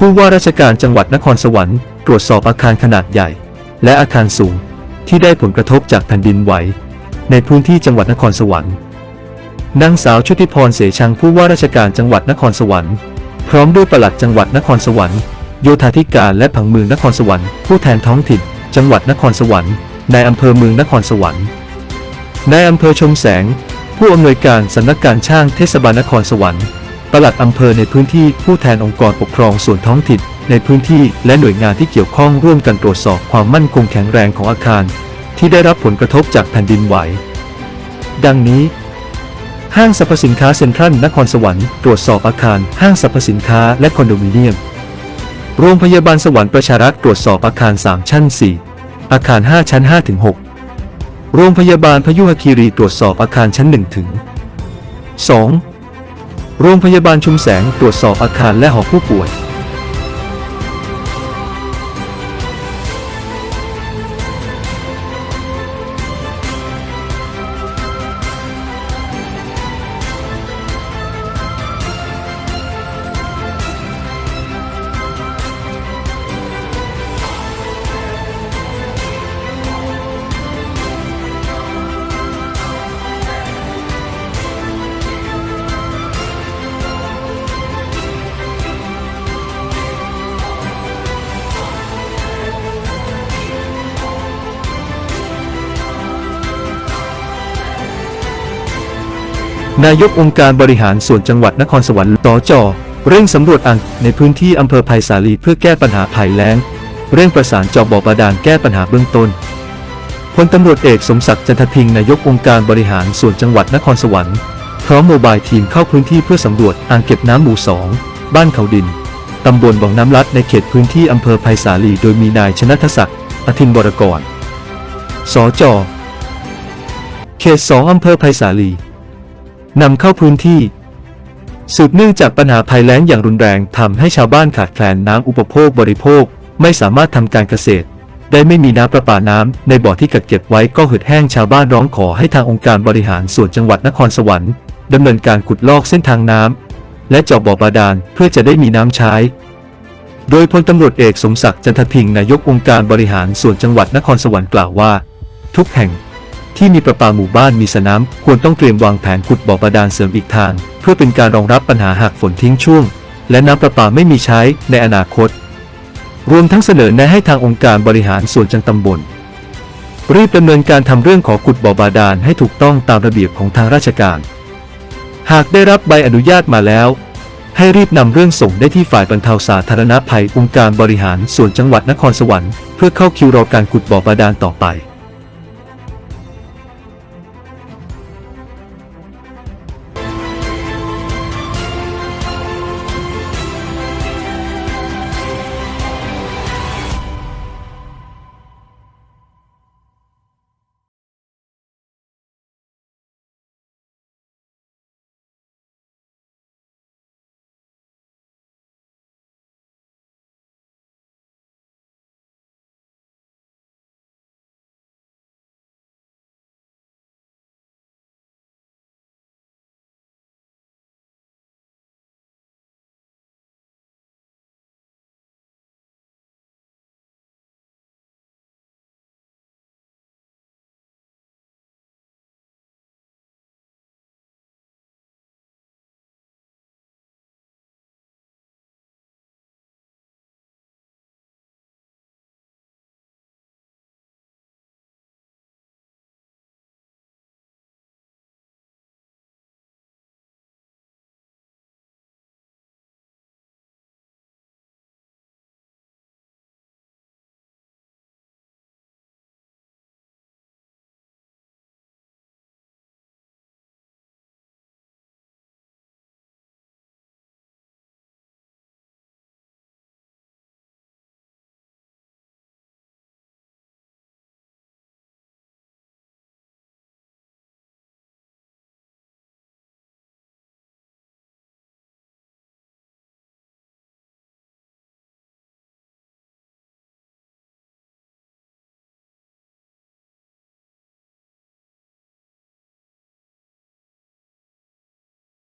ผู้ว่าราชการจังหวัดนครสวรรค์ตรวจสอบอาคารขนาดใหญ่ และอาคารสูงที่ได้ผลกระทบจากแผ่นดินไหวในพื้นที่จังหวัดนครสวรรค์นางสาวชุติพรเสชังผู้ว่าราชการจังหวัดนครสวรรค์พร้อมด้วยปลัดจังหวัดนครสวรรค์โยธาธิการและผังเมืองนครสวรรค์ผู้แทนท้องถิ่น จังหวัดนครสวรรค์ในอำเภอเมืองนครสวรรค์นายอำเภอชมแสง ผู้อำนวยการสำนักการช่างเทศบาลนครสวรรค์ ปลัดอำเภอในพื้นที่ผู้แทนองค์กรปกครองส่วนท้องถิ่นในพื้นที่และหน่วยงานที่เกี่ยวข้องร่วมกันตรวจสอบความมั่นคงแข็งแรงของอาคาร ที่ได้รับผลกระทบจากแผ่นดินไหว ดังนี้ ห้างสรรพสินค้าเซ็นทรัลนครสวรรค์ตรวจสอบอาคาร ห้างสรรพสินค้าและคอนโดมิเนียม โรงพยาบาลสวรรค์ประชารักษ์ตรวจสอบอาคาร 3 ชั้น 4 อาคาร 5 ชั้น 5-6 โรงพยาบาลพยุหคีรีตรวจสอบอาคารชั้น 1 ถึง 2 โรงพยาบาลชุมแสงตรวจสอบอาคารและหอผู้ป่วย นายกองค์การบริหารส่วนจังหวัดนครสวรรค์ตจเร่งสำรวจอ่างในพื้นที่อำเภอไผ่สาลีเพื่อแก้ปัญหาภัยแล้ง เร่งประสานจอบบอบาดาลแก้ปัญหาเบื้องต้นพลตำรวจเอกสมศักดิ์จันทพิงนายกองค์การบริหารส่วนจังหวัดนครสวรรค์พร้อมโมบายทีมเข้าพื้นที่เพื่อสำรวจอ่างเก็บน้ำหมู่สองบ้านเขาดินตำบลบ่องน้ำลัดในเขตพื้นที่อำเภอไผ่สาลีโดยมีนายชนะทศักดิ์อธินบรกร สจ เขตสองอำเภอไผ่สาลี นำเข้าพื้นที่ สืบเนื่องจากปัญหาภัยแล้งอย่างรุนแรงทำให้ชาวบ้านขาดแคลนน้ำอุปโภคบริโภค ไม่สามารถทำการเกษตร ได้ไม่มีน้ำประปาน้ำในบ่อที่กักเก็บไว้ก็เหือดแห้งชาวบ้านร้องขอให้ทางองค์การบริหารส่วนจังหวัดนครสวรรค์ดำเนินการขุดลอกเส้นทางน้ำและเจาะบ่อบาดาลเพื่อจะได้มีน้ำใช้โดยพลตำรวจเอกสมศักดิ์จันทพิงค์นายกองค์การบริหารส่วนจังหวัดนครสวรรค์กล่าวว่า ทุกแห่ง ที่มีประปาหมู่บ้านมีสน้ำควรต้องเตรียมวางแผนขุดบ่อบาดาลเสริมอีกทาง เพื่อเป็นการรองรับปัญหาหากฝนทิ้งช่วง และน้ำประปาไม่มีใช้ในอนาคต รวมทั้งเสนอแนะให้ทางองค์การบริหารส่วนจังตำบล รีบดำเนินการทำเรื่องขอขุดบ่อบาดาลให้ถูกต้องตามระเบียบของทางราชการ หากได้รับใบอนุญาตมาแล้ว ให้รีบนำเรื่องส่งได้ที่ฝ่ายบรรเทาสาธารณภัยองค์การบริหารส่วนจังหวัดนครสวรรค์เพื่อเข้าคิวรอการขุดบ่อบาดาลต่อไป